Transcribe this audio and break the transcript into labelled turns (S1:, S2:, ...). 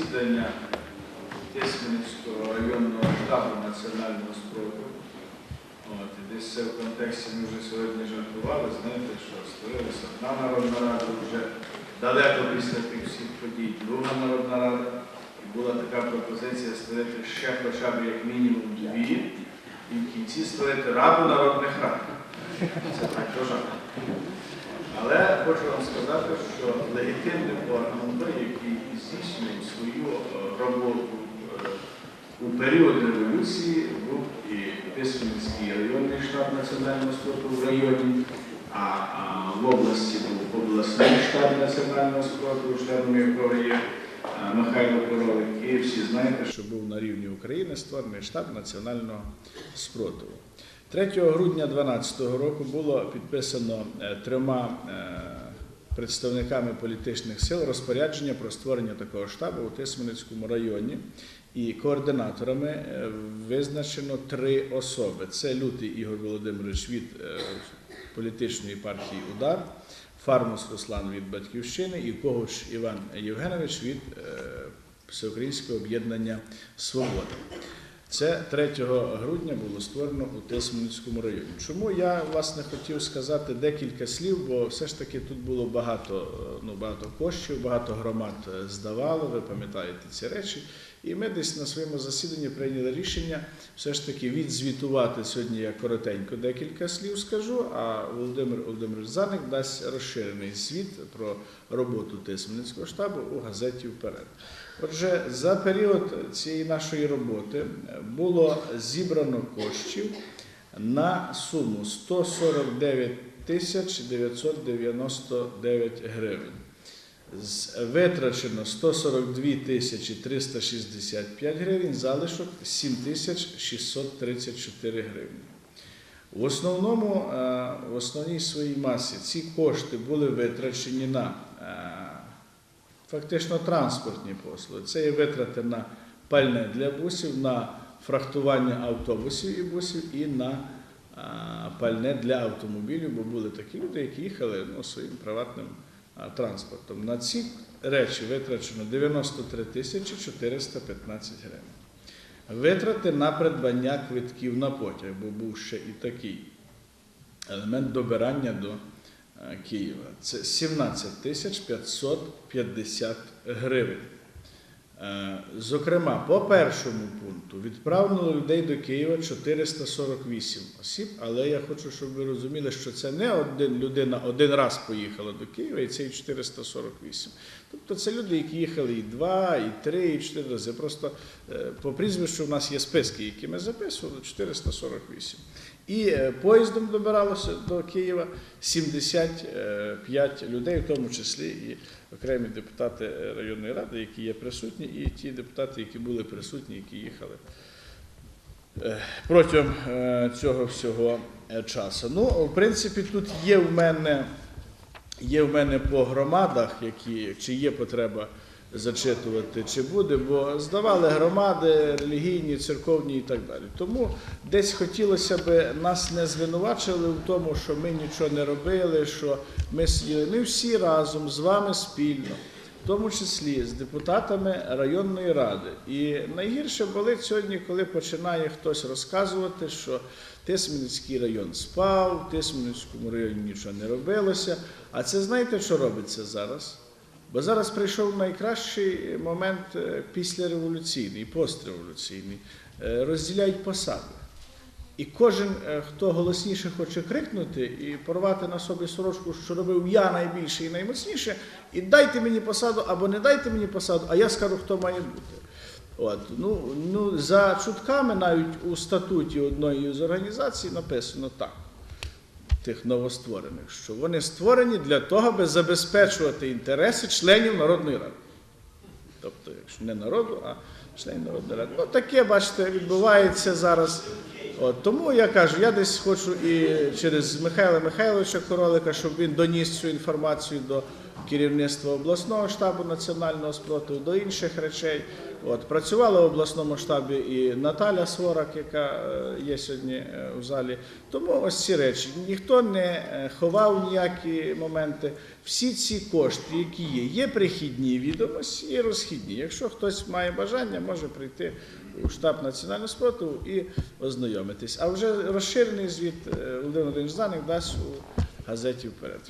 S1: засідання Тисменівського районного штабу національного спротиву. От, і десь це в контексті ми вже сьогодні жартували, знаєте, що створилася одна народна рада вже далеко після тих всіх подій, друга народна рада. І була така пропозиція створити ще хоча б як мінімум дві, і в кінці створити раду народних рад. Це так жарту. Але хочу вам сказати, що легітимним органом, той, який здійснює свою е, роботу е, у період революції, був і Тисменський районний штаб національного спорту в районі, а, в області був обласний штаб національного спорту, членом якого є е, Михайло Коровик. І всі знаєте, що був на рівні України створений штаб національного спротиву. 3 грудня 2012 року було підписано е, трьома е, представниками політичних сил розпорядження про створення такого штабу у Тисменницькому районі. І координаторами е, визначено три особи: це Лютий Ігор Володимирович від політичної партії Удар, Фармус Руслан від Батьківщини і Когуш Іван Євгенович від Всеукраїнського об'єднання Свобода. Це 3 грудня було створено у Тисменницькому районі. Чому я власне хотів сказати декілька слів, бо все ж таки тут було багато, е, ну, багато коштів, багато громад е, здавало, ви пам'ятаєте ці речі. І ми десь на своєму засіданні прийняли рішення все ж таки відзвітувати сьогодні. Я коротенько декілька слів скажу, а Володимир Володимирович Заник дасть розширений звіт про роботу Тисменницького штабу у газеті Вперед. Отже, за період цієї нашої роботи було зібрано коштів на суму 149 тисяч 999 гривень. Витрачено 142 тисячі 365 гривень, залишок 7 тисяч 634 гривні. В основному, е, в основній своїй масі ці кошти були витрачені на е, фактично транспортні послуги. Це є витрати на пальне для бусів, на фрахтування автобусів і бусів і на пальне для автомобілів, бо були такі люди, які їхали ну, своїм приватним транспортом. На ці речі витрачено 93 тисячі 415 гривень. Витрати на придбання квитків на потяг, бо був ще і такий елемент добирання до е, Києва. Це 17 тисяч 550 гривень. Е, Зокрема, по першому пункту відправлено людей до Києва 448 осіб, але я хочу, щоб ви розуміли, що це не один людина один раз поїхала до Києва, і це і 448. Тобто це люди, які їхали і два, і три, і чотири рази. Просто е, по прізвищу в нас є списки, які ми записували 448. І е, поїздом добиралося до Києва 75 людей, в тому числі і окремі депутати е, районної ради, які є присутні, і ті депутати, які були присутні, які їхали е, протягом е, цього всього е, часу. Ну, в принципі, тут є в мене, є в мене по громадах, які, чи є потреба зачитувати, чи буде, бо здавали громади релігійні, церковні і так далі. Тому десь хотілося б нас не звинувачили в тому, що ми нічого не робили, що ми сиділи. Ми всі разом з вами спільно. В тому числі з депутатами районної ради. І найгірше болить сьогодні, коли починає хтось розказувати, що Тисменницький район спав, в Тисменницькому районі нічого не робилося. А це знаєте, що робиться зараз? Бо зараз прийшов найкращий момент е, післяреволюційний, постреволюційний. Е, Розділяють посади. І кожен, е, хто голосніше хоче крикнути і порвати на собі сорочку, що робив я найбільше і наймоцніше, і дайте мені посаду або не дайте мені посаду, а я скажу, хто має бути. От, ну, ну, за чутками навіть у статуті одної з організацій написано так, тих новостворених, що вони створені для того, аби забезпечувати інтереси членів Народної Ради. Тобто, якщо не народу, а членів Народної Ради. Ну, таке, бачите, відбувається зараз. От, тому я кажу, я десь хочу і через Михайла Михайловича Королика, щоб він доніс цю інформацію до керівництва обласного штабу національного спротиву, до інших речей. От, працювала в обласному штабі і Наталя Сворак, яка е, є сьогодні е, в залі. Тому ось ці речі. Ніхто не е, ховав ніякі моменти. Всі ці кошти, які є, є прихідні відомості і розхідні. Якщо хтось має бажання, може прийти у штаб національного спротиву і ознайомитись. А вже розширений звіт Володимир Володимирович Заник дасть у газеті вперед.